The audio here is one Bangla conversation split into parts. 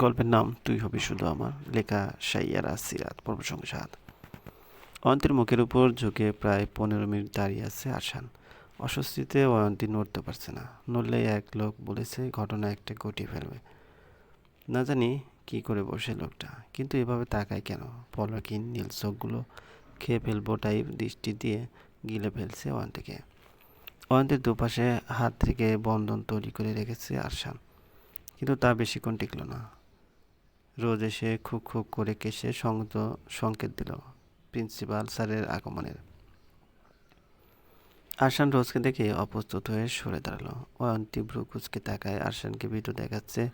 গল্পের নাম তুই হবি শুধু আমার। লেখা সাইয়ারা সিরাত পর্বসংসাদ অয়ন্তীর মুখের উপর ঝুঁকে প্রায় পনেরো মিনিট দাঁড়িয়ে আছে আসান অস্বস্তিতে অয়ন্তী নড়তে পারছে না। নড়লে এক লোক বলেছে, ঘটনা একটা ঘটিয়ে ফেলবে। না জানি কি করে বসে লোকটা, কিন্তু এভাবে তাকায় কেন? পলকিন নীল চোখগুলো খেয়ে ফেলব টাইপ দৃষ্টি দিয়ে গিলে ফেলছে অয়ন্তীকে। অয়ন্তীর দুপাশে হাত থেকে বন্ধন তৈরি করে রেখেছে আরশান কিন্তু তা বেশিক্ষণ টিকল না। রোজ এসে খুক খুক করে কেসে সংযত সংকেত দিল প্রিন্সিপাল স্যারের আগমনের। আরশান রোজকে দেখে অপ্রস্তুত হয়ে সরে দাঁড়াল। অয়ন্তী ভ্রু কুচকে তাকায়। আরশানকে ভীতু দেখাচ্ছে,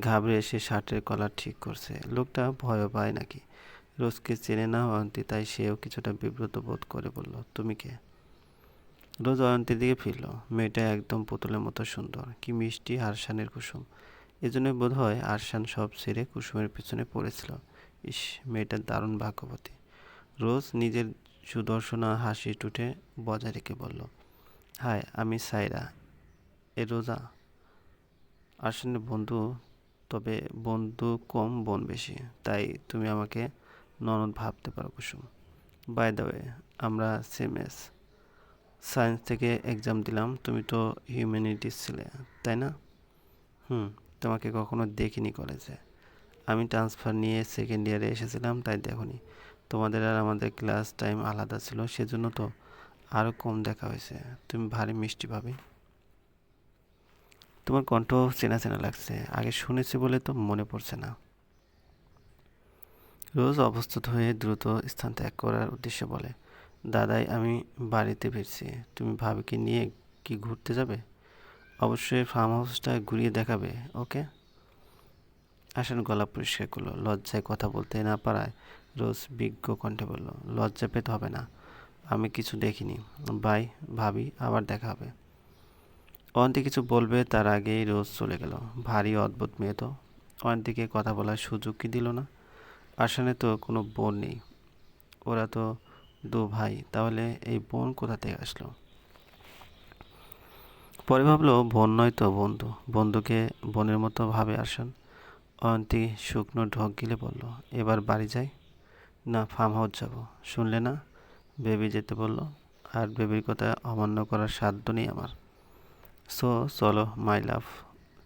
ঘাবড়ে এসে শার্টের কলার ঠিক করছে। লোকটা ভয় পায় নাকি? রোজকে চেনে না অয়ন্তী, তাই সেও কিছুটা বিব্রত বোধ করে বলল, তুমি কে? রোজ অয়ন্তীর দিকে ফিরল। মেয়েটা একদম পুতুলের মতো সুন্দর। কি মিষ্টি আরশানের কুসুম। এজন্য বোধ হয় আরশান সব ছেড়ে কুসুমের পিছনে পড়েছিল। ইস, মেয়েটার দারুণ ভাগ্যবতী। রোজ নিজের সুদর্শনা হাসি টুটে বজায় রেখে বলল হাই আমি সাইরা। এ রোজা? আরশানের বন্ধু, তবে বন্ধু কম, বোন বেশি। তাই তুমি আমাকে ননদ ভাবতে পারো কুসুম। বাই দ্য ওয়ে আমরা সেম এস সায়েন্স থেকে এক্সাম দিলাম। তুমি তো হিউম্যানিটিস ছিলে, তাই না? হুম। তোমাকে কখনো দেখিনি কলেজে। আমি ট্রান্সফার নিয়ে সেকেন্ড ইয়ারে এসেছিলাম, তাই দেখনি। তোমাদের আর আমাদের ক্লাস টাইম আলাদা ছিল, সেজন্য তো আরও কম দেখা হয়েছে। তুমি ভারী মিষ্টি ভাবি তোমার কণ্ঠ চেনা চেনা লাগছে, আগে শুনেছি বলে তো মনে পড়ছে না। রোজ অবস্থিত হয়ে দ্রুত স্থান ত্যাগ করার উদ্দেশ্যে বলে, দাদাই, আমি বাড়িতে ফিরছি। তুমি ভাবিকে নিয়ে কি ঘুরতে যাবে? অবশ্যই ফার্ম হাউসটা ঘুরিয়ে দেখাবে ওকে আসান গলা পরিষ্কার করল, লজ্জায় কথা বলতে না পারায় রোজ বিজ্ঞ কণ্ঠে বলল, লজ্জা পেতে হবে না, আমি কিছু দেখিনি বাই ভাবি, আবার দেখা হবে। অয়ন্তী কিছু বলবে তার আগেই রোজ চলে গেল, ভারী অদ্ভুত মেয়ে তো অয়ন্তীকে কথা বলার সুযোগ কি দিল না, আসানে তো কোনো বোন নেই, ওরা তো দু ভাই, তাহলে এই বোন কোথা থেকে আসলো? পরে ভাবলো, বোন নয় তো, বন্ধু। বন্ধুকে বোনের মতো ভাবে আসেন। অয়ন্তী শুকনো ঢক গিলে বলল, এবার বাড়ি যাই? না, ফার্ম হাউস যাব। শুনলে না? বেবি যেতে বলল, আর বেবির কথা অমান্য করার সাধ্য নেই আমার। সো, চলো, মাই লাভ।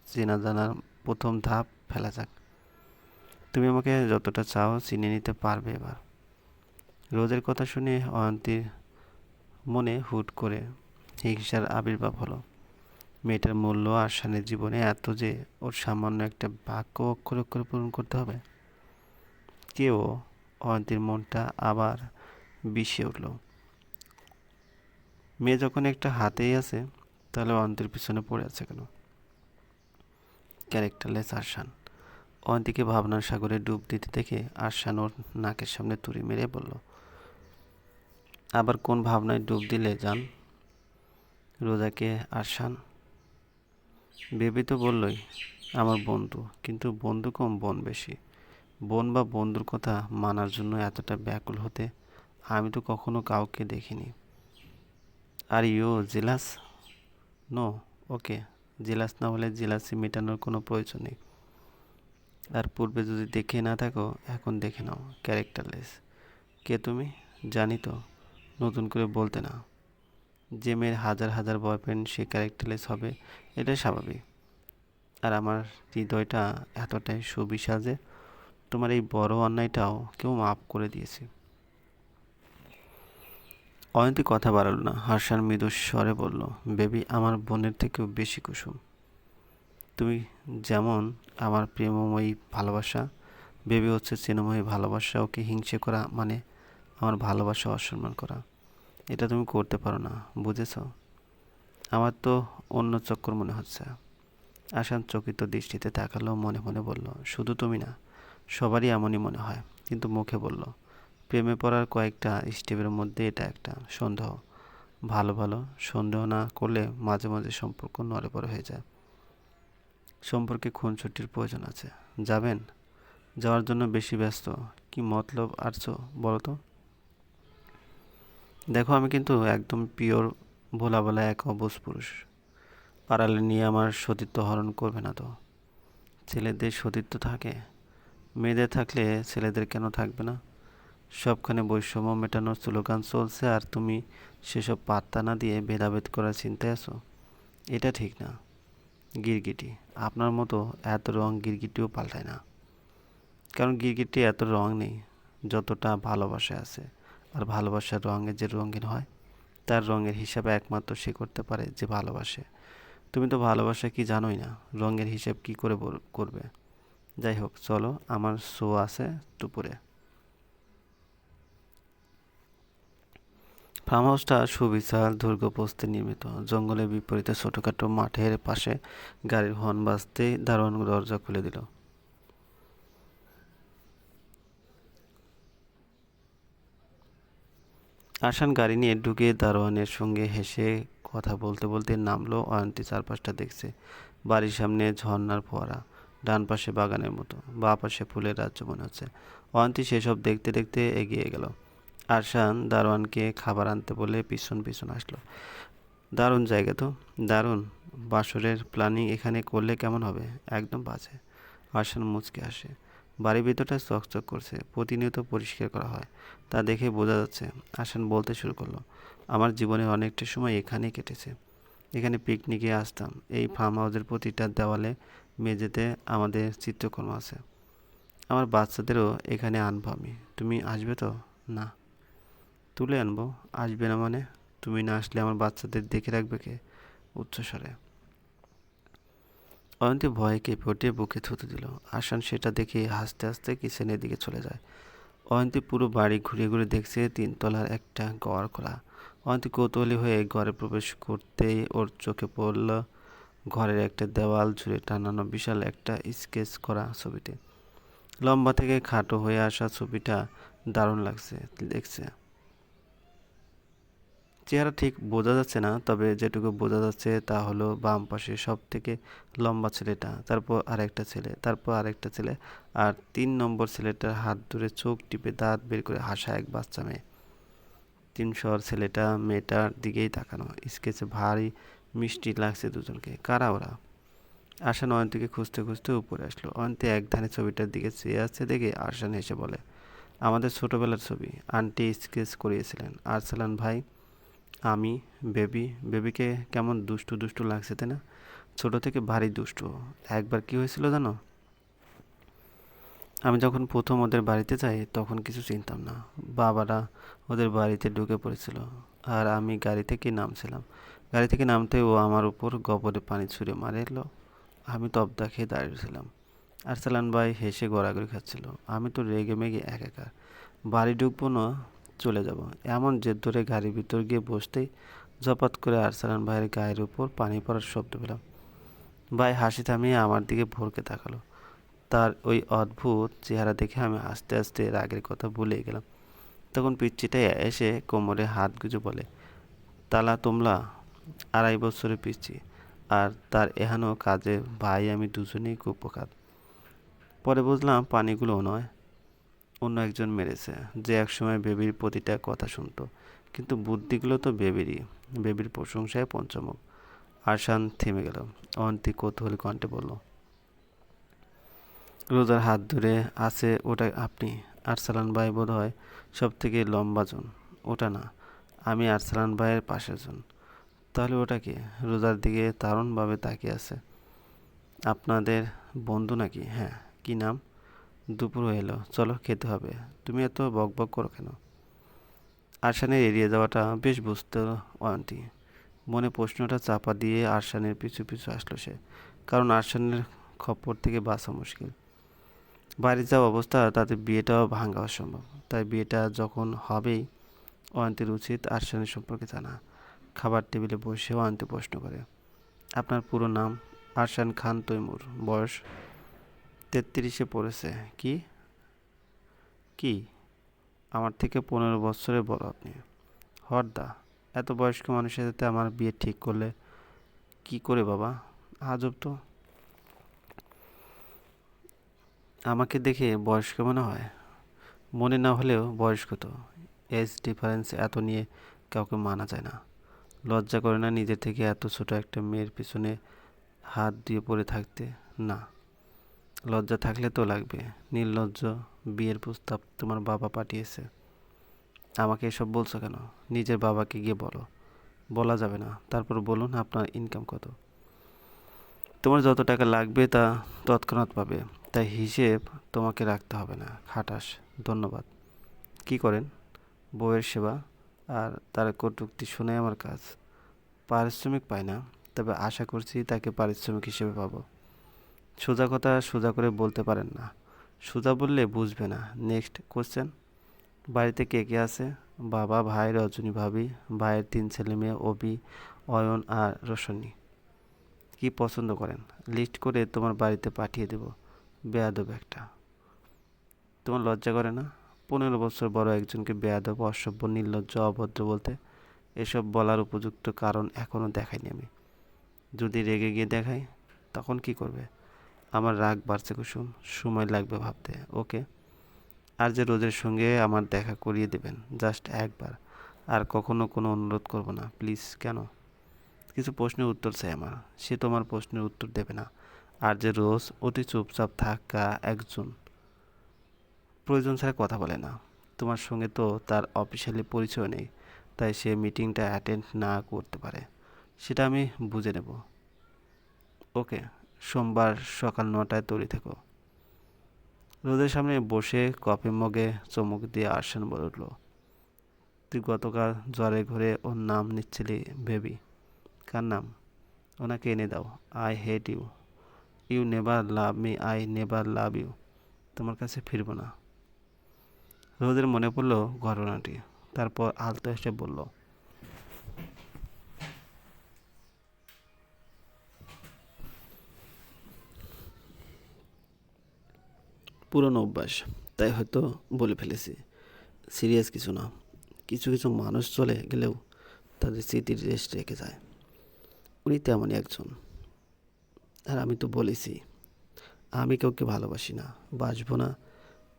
চেনা জানার প্রথম ধাপ ফেলা যাক। তুমি আমাকে যতটা চাও চিনে নিতে পারবে এবার। রোজের কথা শুনে অয়ন্তীর মনে হুট করে হিংসার আবির্ভাব হলো। মেয়েটার মূল্য আসানের জীবনে এত যে ওর সামান্য একটা বাক্য অক্ষর অক্ষরে পূরণ করতে হবে? কেউ অয়ন্তীর মনটা আবার বিষে উঠল। মেয়ে যখন একটা হাতেই আছে, তাহলে অয়ন্তীর পিছনে পড়ে আছে কেন? ক্যারেক্টারলেস আরশান। অয়ন্তীকে ভাবনার সাগরে ডুব দিতে দেখে আরশান ওর নাকের সামনে তুড়ি মেরে বলল, আবার কোন ভাবনায় ডুব দিলে যান রোজাকে, আরশান। বেবি তো বললই, আমার বন্ধু। কিন্তু বন্ধু কম, বোন বেশি। বোন বা বন্ধুর কথা মানার জন্য এতটা ব্যাকুল হতে আমি তো কখনো কাউকে দেখিনি। Are you jealous? No, okay. Jealous না হলে জেলাসি মেটানোর কোনো প্রয়োজন নেই। আর পূর্বে যদি দেখে না থাকো, এখন দেখে নাও, ক্যারেক্টারলেস। কে তুমি? জানি তো। নতুন করে বলতে না। যে মেয়ের হাজার হাজার বয়ফ্রেন্ড সে ক্যারেক্টারলেস হবে, এটাই স্বাভাবিক। আর আমার হৃদয়টা এতটাই সুবিশাল যে তোমার এই বড় অন্যায়টাও কেউ মাফ করে দিয়েছে। অয়ন্তী কথা বাড়ালো না, হাসান মৃদু স্বরে বলল, বেবি, আমার বোনের থেকেও বেশি কুসুম। তুমি যেমন আমার প্রেমময়ী ভালোবাসা, বেবি হচ্ছে চেনময়ী ভালোবাসা, ওকে হিংসে করা মানে আমার ভালোবাসা অসম্মান করা। এটা তুমি করতে পারো না, বুঝেছ? আমার তো অন্য চক্কর মনে হচ্ছে। আসান চকিত দৃষ্টিতে তাকালো, মনে মনে বলল, শুধু তুমি না, সবারই এমনই মনে হয়। কিন্তু মুখে বলল, প্রেমে পড়ার কয়েকটা স্টেপের মধ্যে এটা একটা, সন্দেহ। ভালো ভালো, সন্দেহ না করলে মাঝে মাঝে সম্পর্ক নড়ে পড়ে হয়ে যায়। সম্পর্কে খুন ছুটির প্রয়োজন আছে। যাবেন? যাওয়ার জন্য বেশি ব্যস্ত। কি মতলব আরছো বলো তো? দেখো, আমি কিন্তু একদম পিওর ভোলা বলা এক অবুজ পুরুষ। পাড়ালে নিয়ে আমার সতীত্ব হরণ করবে না তো। ছেলেদের সতীত্ব থাকে। মেয়েদের থাকলে ছেলেদের কেন থাকবে না? সবখানে বৈষম্য মেটানোর স্লোগান চলছে, আর তুমি সেসব পাত্তা না দিয়ে ভেদাভেদ করার চিন্তায় আছো? এটা ঠিক না। গিরগিটি। আপনার মতো এত রং গিরগিটিও পাল্টায় না। কারণ গিরগিটি এত রং নেই, যতটা ভালোবাসা আছে। আর ভালোবাসার রঙে যে রঙিন হয়, তার রঙের হিসাবে একমাত্র সে করতে পারে যে ভালোবাসে। তুমি তো ভালোবাসা কি জানোই না, রঙের হিসাব কি করে করবে? যাই হোক, চলো, আমার শো আছে দুপুরে। ফার্ম হাউসটা সুবিশাল দুর্গপ্রস্তে নির্মিত। জঙ্গলের বিপরীতে ছোটোখাটো মাঠের পাশে গাড়ির হর্ন বাজতেই দারুণ দরজা খুলে দিল। আসান গাড়ি নিয়ে ঢুকে দারোয়ানের সঙ্গে হেসে কথা বলতে বলতে নামলো অয়ন্তী চারপাশটা দেখছে। বাড়ির সামনে ঝর্নার ফোয়ারা, ডান পাশে বাগানের মতো, বা পাশে ফুলের রাজ্য মনে হচ্ছে। অয়ন্তী সেসব দেখতে দেখতে এগিয়ে গেল। আরশান দারোয়ানকে খাবার আনতে বলে পিছন পিছন আসলো। দারুণ জায়গা তো, দারুণ। বাসরের প্ল্যানিং এখানে করলে কেমন হবে? একদম বাজে। আরশান মুচকে আসে বাড়ির ভিতরটা চকচক করছে, প্রতিনিয়ত পরিষ্কার করা হয়। তা দেখে বোঝা যাচ্ছে, আসান বলতে শুরু করল, আমার জীবনের অনেকটা সময় এখানেই কেটেছে। এখানে পিকনিকে আসতাম। এই ফার্ম হাউসের প্রতিটা দেওয়ালে মেঝেতে আমাদের চিত্রকর্ম আছে। আমার বাচ্চাদেরও এখানে আনব আমি। তুমি আসবে তো? না। তুলে আনব। আসবে না মানে? তুমি না আসলে আমার বাচ্চাদের দেখে রাখবে কে? উচ্চস্বরে। অয়ন্তী ভয়ে কেঁপে বুকে থুতু দিল। আসান সেটা দেখে হাসতে হাসতে কিচেনের দিকে চলে যায়। অয়ন্তী পুরো বাড়ি ঘুরে ঘুরে দেখছে তিনতলার একটা ঘর খোলা অয়ন্তী কৌতূহলী হয়ে ঘরে প্রবেশ করতেই ওর চোখে পড়ল ঘরের একটা দেওয়াল জুড়ে টানানো বিশাল একটা স্কেচ করা ছবিতে লম্বা থেকে খাটো হয়ে আসা ছবিটা দারুণ লাগছে, দেখছে। চেহারা ঠিক বোঝা যাচ্ছে না, তবে যেটুকু বোঝা যাচ্ছে তা হলো বাম পাশে সব থেকে লম্বা ছেলেটা, তারপর আরেকটা ছেলে, তারপর আরেকটা ছেলে, আর তিন নম্বর ছেলেটার হাত ধরে চোখ টিপে দাঁত বের করে হাসা এক বাচ্চা মেয়ে। তিনশোর ছেলেটা মেয়েটার দিকেই তাকানো, স্কেচে ভারী মিষ্টি লাগছে দুজনকে, কারা ওরা? আশান অয়ন্তীকে খুঁজতে খুঁজতে উপরে আসলো, অয়ন্তী এক ধানে ছবিটার দিকে চেয়ে আসছে দেখে আরশান হেসে বলে, আমাদের ছোটোবেলার ছবি, আন্টি স্কেচ করিয়েছিলেন, আরসালান ভাই আমি, বেবি, বেবিকে কেমন দুষ্টু দুষ্টু লাগছে তাই না? ছোটো থেকে ভারী দুষ্টু। একবার কি হয়েছিল জানো? আমি যখন প্রথম ওদের বাড়িতে যাই, তখন কিছু চিনতাম না। বাবারা ওদের বাড়িতে ঢুকে পড়েছিল আর আমি গাড়ি থেকে নামছিলাম। গাড়ি থেকে নামতে ও আমার উপর গবরে পানি ছুঁড়ে মারে এলো। আমি তবদা খেয়ে দাঁড়িয়েছিলাম। আর সালান ভাই হেসে গড়াগড়ি খাচ্ছিল। আমি তো রেগে মেগে এক একা বাড়ি ঢুকবো না চলে যাব। এমন জেদ ধরে গাড়ির ভিতর গিয়ে বসতেই জপাত করে আরসালান ভাইয়ের গায়ের উপর পানি পড়ার শব্দ পেলাম। ভাই হাসি থামিয়ে আমার দিকে ভরকে তাকালো। তার ওই অদ্ভুত চেহারা দেখে আমি আস্তে আস্তে রাগের কথা ভুলে গেলাম। তখন পিচ্চিটা এসে কোমরে হাত গুজে বলে, তালা তোমলা, আড়াই বছরে পিচ্ছি আর তার এহানো কাজে ভাই আমি দুজনেই উপকার পরে বুঝলাম পানিগুলো নয় অন্য একজন মেরেছে, যে একসময় বেবির প্রতিটা কথা শুনতো। কিন্তু বুদ্ধিগুলো তো বেবিরই, বেবির প্রশংসায় পঞ্চমুখ। আরশান থেমে গেল। অন্তি কৌতূহলী কণ্ঠে বলল, রোজার হাত ধরে আছে ওটা আপনি? আরসালান ভাই বোধ হয় সব থেকে লম্বা জন। ওটা না, আমি আরসালান ভাইয়ের পাশের জন। তাহলে ওটা কি? রোজার দিকে দারুণভাবে তাকিয়ে আছে। আপনাদের বন্ধু নাকি? হ্যাঁ কি নাম? দুপুর হয়ে এলো। চলো, খেতে হবে। তুমি এত বক বক করো কেন? আরশানের এড়িয়ে যাওয়াটা বেশ বুঝতে অয়ন্তী মনে প্রশ্নটা চাপা দিয়ে আরশানের পিছু পিছু আসলো সে, কারণ আরশানের খপ্পর থেকে বাঁচা মুশকিল। বাইরে যাওয়া অবস্থা, তাতে বিয়েটাও ভাঙা অসম্ভব। তাই বিয়েটা যখন হবেই অয়ন্তীর উচিত আরশানের সম্পর্কে জানা। খাবার টেবিলে বসে অয়ন্তী প্রশ্ন করে, আপনার পুরো নাম আরশান খান তৈমুর, বয়স? তেত্রিশে পড়েছে। কি? কি? আমার থেকে পনেরো বছরের বড় আপনি। হরদা, এত বয়স্ক মানুষের সাথে আমার বিয়ে ঠিক করলে কি করে বাবা? আজব তো। আমাকে দেখে বয়স্ক মনে হয়? মনে না হলেও বয়স্ক তো। এজ ডিফারেন্স এত নিয়ে কাউকে মানা যায় না। লজ্জা করে না নিজের থেকে এত ছোট একটা মেয়ের পিছনে হাত দিয়ে পড়ে থাকতে? না। লজ্জা থাকলে তো লাগবে। নির্লজ্জ বিয়ের প্রস্তাব তোমার বাবা পাঠিয়েছে। আমাকে এসব বলছো কেন? নিজের বাবাকে গিয়ে বলো। বলা যাবে না। তারপর বলুন আপনার ইনকাম কত। তোমার যত টাকা লাগবে তা তৎক্ষণাৎ পাবে। তাই হিসেব তোমাকে রাখতে হবে না। খাটাস। ধন্যবাদ। কি করেন? বউয়ের সেবা আর তার কটুক্তি শুনে আমার কাজ। পারিশ্রমিক পাই না, তবে আশা করছি তাকে পারিশ্রমিক হিসেবে পাবো। সোজা কথা সোজা করে বলতে পারেন না। সোজা বললে বুঝবে না। নেক্সট কোশ্চেন বাড়িতে কে কে আছে? বাবা, ভাই, রজনী ভাবি, ভাইয়ের তিন ছেলে মেয়ে অবি অয়ন আর রোশনী। কি পছন্দ করেন? লিস্ট করে তোমার বাড়িতে পাঠিয়ে দেব। বেয়াদব একটা। তোমার লজ্জা করে না? পনেরো বছর বড় একজনকে বেয়াদব, অসভ্য, নির্লজ্জ, অভদ্র বলতে এসব বলার উপযুক্ত কারণ এখনও দেখাইনি আমি। যদি রেগে গিয়ে দেখাই, তখন কি করবে? আমার রাগ বাড়ছে কুসুম, সময় লাগবে ভাবতে, ওকে? আর যে রোজের সঙ্গে আমার দেখা করিয়ে দেবেন জাস্ট একবার। আর কখনো কোনো অনুরোধ করব না প্লিজ কেন? কিছু প্রশ্নের উত্তর চাই আমার, সে তোমার প্রশ্নের উত্তর দেবে না। আর যে রোজ অতি চুপচাপ থাকা একজন, প্রয়োজন ছাড়া কথা বলে না। তোমার সঙ্গে তো তার অফিসিয়ালি পরিচয় নেই, তাই সে মিটিংটা অ্যাটেন্ড না করতে পারে। সেটা আমি বুঝে নেব। ওকে সোমবার সকাল নটায় তৈরি থেকো। রোদের সামনে বসে কফি মগে চমক দিয়ে আর্শান বলে উঠল, তুই গতকাল জ্বরে ঘরে ওর নাম নিচ্ছিলি বেবি কার নাম? ওনাকে এনে দাও। I hate you. You never love me, I never love you. তোমার কাছে ফিরবো না। রোদের মনে পড়ল ঘটনাটি। তারপর আলতো এসে বলল পুরনো অভ্যাস, তাই হয়তো বলে ফেলেছি। সিরিয়াস কিছু না। কিছু কিছু মানুষ চলে গেলেও তাদের স্মৃতির রেস্ট রেখে যায়। উনি তেমনই একজন। আর আমি তো বলেছি, আমি কাউকে ভালোবাসি না বাসবো না,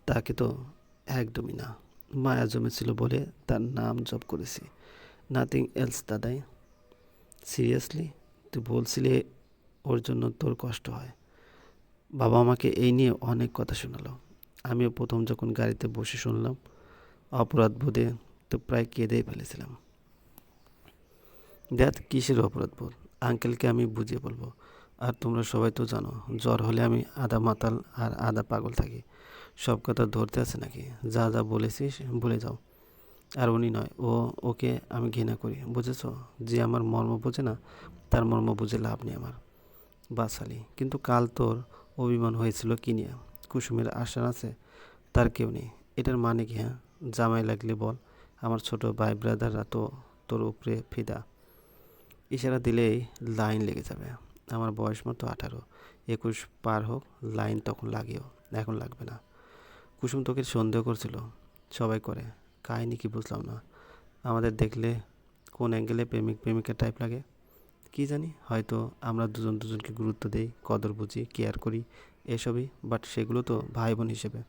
তাকে তো একদমই না। মায়া জমেছিল বলে তার নাম জপ করেছি। নাথিং এলস দাদাই। সিরিয়াসলি তুই বলছিলে ওর জন্য তোর কষ্ট হয়। বাবা আমাকে এই নিয়ে অনেক কথা শোনালো। আমিও প্রথম যখন গাড়িতে বসে শুনলাম, অপরাধ বোধে তো প্রায় কেঁদেই ফেলেছিলাম। দেখ, কিসের অপরাধ বোধ? আঙ্কেলকে আমি বুঝিয়ে বলব। আর তোমরা সবাই তো জানো, জ্বর হলে আমি আধা মাতাল আর আধা পাগল থাকি। সব কথা ধরতে আছে নাকি? যা যা বলেছিস, বলে যাও। আর উনি নয়, ও, ওকে আমি ঘৃণা করি, বুঝেছ? যে আমার মর্ম বোঝে না, তার মর্ম বুঝে লাভ নেই আমার। বাসালি কিন্তু কাল তোর অভিমান হয়েছিল কি নিয়ে? কুসুমের আশা আছে? তার কেউ নেই। এটার মানে কি হ্যাঁ? জামাই লাগলে বল, আমার ছোট ভাই ব্রাদাররা তো তোর উপরে ফিদা। ইশারা দিলেই লাইন লেগে যাবে। আমার বয়স মতো আঠারো। একুশ পার হোক, লাইন তখন লাগেও, এখন লাগবে না। কুসুম তোকে সন্দেহ করছিল। সবাই করে। কাহিনি কি বুঝলাম না। আমাদের দেখলে কোন অ্যাঙ্গেলে প্রেমিক প্রেমিকা টাইপ লাগে? কি জানি, হয়তো আমরা দুজন দুজনকে গুরুত্ব দেই, কদর বুঝি কেয়ার করি এসবই বাট সেগুলো তো ভাই বোন হিসেবে।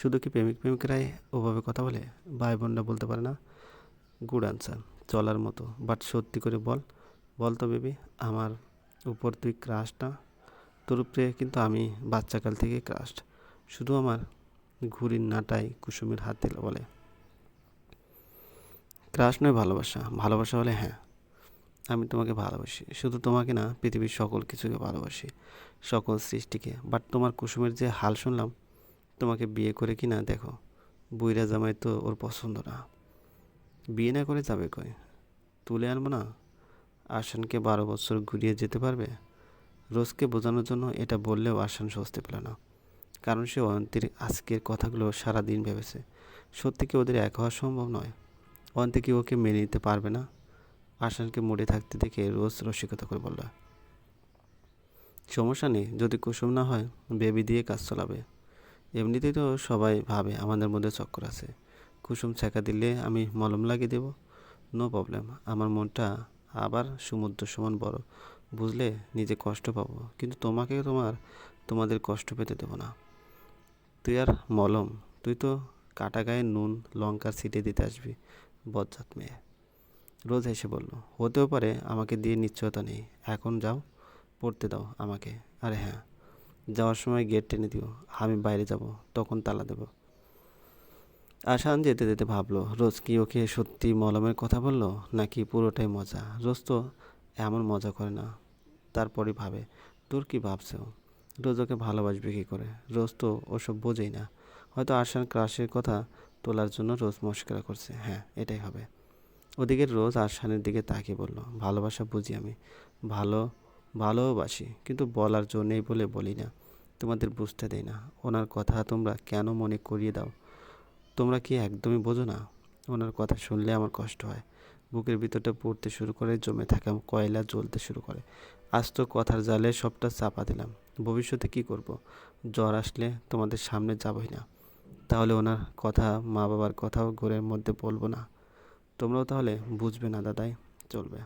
শুধু কি প্রেমিক প্রেমিকরাই ওভাবে কথা বলে? ভাই বোনরা বলতে পারে না। গুড আনসার চলার মতো। বাট সত্যি করে বল বল তো বেবি, আমার উপর তুই ক্রাশটা তোর উপরে কিন্তু আমি বাচ্চাকাল থেকে ক্রাশড শুধু আমার ঘুড়ির নাটাই কুসুমের হাতে বলে। ক্রাশ নয় ভালোবাসা ভালোবাসা হলে হ্যাঁ আমি তোমাকে ভালোবাসি। শুধু তোমাকে না, পৃথিবীর সকল কিছুকে ভালোবাসি, সকল সৃষ্টিকে। বাট তোমার কুসুমের যে হাল শুনলাম, তোমাকে বিয়ে করে কি না দেখো। বুইরা জামাই তো ওর পছন্দ না। বিয়ে না করে যাবে কই? তুলে আনব না? আসানকে বারো বছর ঘুরিয়ে যেতে পারবে? রোজকে বোঝানোর জন্য এটা বললেও আসান স্বস্তি পেল না। কারণ সে অয়ন্তীর আজকের কথাগুলো সারা দিন ভেবেছে। সত্যি কি ওদের এক হওয়া সম্ভব নয়? অয়ন্তী কি ওকে মেনে নিতে পারবে না? আসানকে মুড়ে থাকতে দেখে রোজ রসিকতা করে বলল, সমস্যা নেই, যদি কুসুম না হয়, বেবি দিয়ে কাজ চালাবে। এমনিতেই তো সবাই ভাবে আমাদের মধ্যে চক্কর আছে। কুসুম ছেঁকা দিলে আমি মলম লাগিয়ে দেব। নো প্রবলেম, আমার মনটা আবার সমুদ্র সমান বড়। বুঝলে, নিজে কষ্ট পাবো, কিন্তু তোমাকে তোমার, তোমাদের কষ্ট পেতে দেবো না। তুই আর মলম, তুই তো কাটা গায়ে নুন লঙ্কা ছিটে দিতে আসবি, বজ্জাত মেয়ে। রোজ এসে বলল, হতেও পারে আমাকে দিয়ে নিশ্চয়তা নেই। এখন যাও, পড়তে দাও আমাকে। আরে হ্যাঁ যাওয়ার সময় গেট টেনে দিও, আমি বাইরে যাব, তখন তালা দেব। আসান যেতে যেতে ভাবলো, রোজ কি ওকে সত্যি মলমের কথা বলল, নাকি পুরোটাই মজা? রোজ তো এমন মজা করে না। তারপরই ভাবে, তোর কি ভাবছে ও? রোজ ওকে ভালোবাসবে কী করে? রোজ তো ওসব বোঝেই না। হয়তো আসান ক্রাশের কথা তোলার জন্য রোজ মস্করা করছে। হ্যাঁ এটাই হবে। ওদিকে রোজ আরশানের দিকে তাকিয়ে বলল, ভালোবাসা বুঝি আমি। ভালো, ভালোবাসি। কিন্তু বলার জো নেই বলে বলি না। তোমাদের বুঝতে দেই না। ওনার কথা তোমরা কেন মনে করিয়ে দাও? তোমরা কি একদমই বোঝো না? ওনার কথা শুনলে আমার কষ্ট হয়। বুকের ভিতরটা পড়তে শুরু করে, জমে থাকা কয়লা জ্বলতে শুরু করে। আজ তো কথার জালে সবটা চাপা দিলাম। ভবিষ্যতে কি করব? জ্বর আসলে তোমাদের সামনে যাবই না। তাহলে ওনার কথা মা বাবার কথাও ঘরের মধ্যে বলব না। তোমরাও তাহলে বুঝবে না দাদাই চলবে।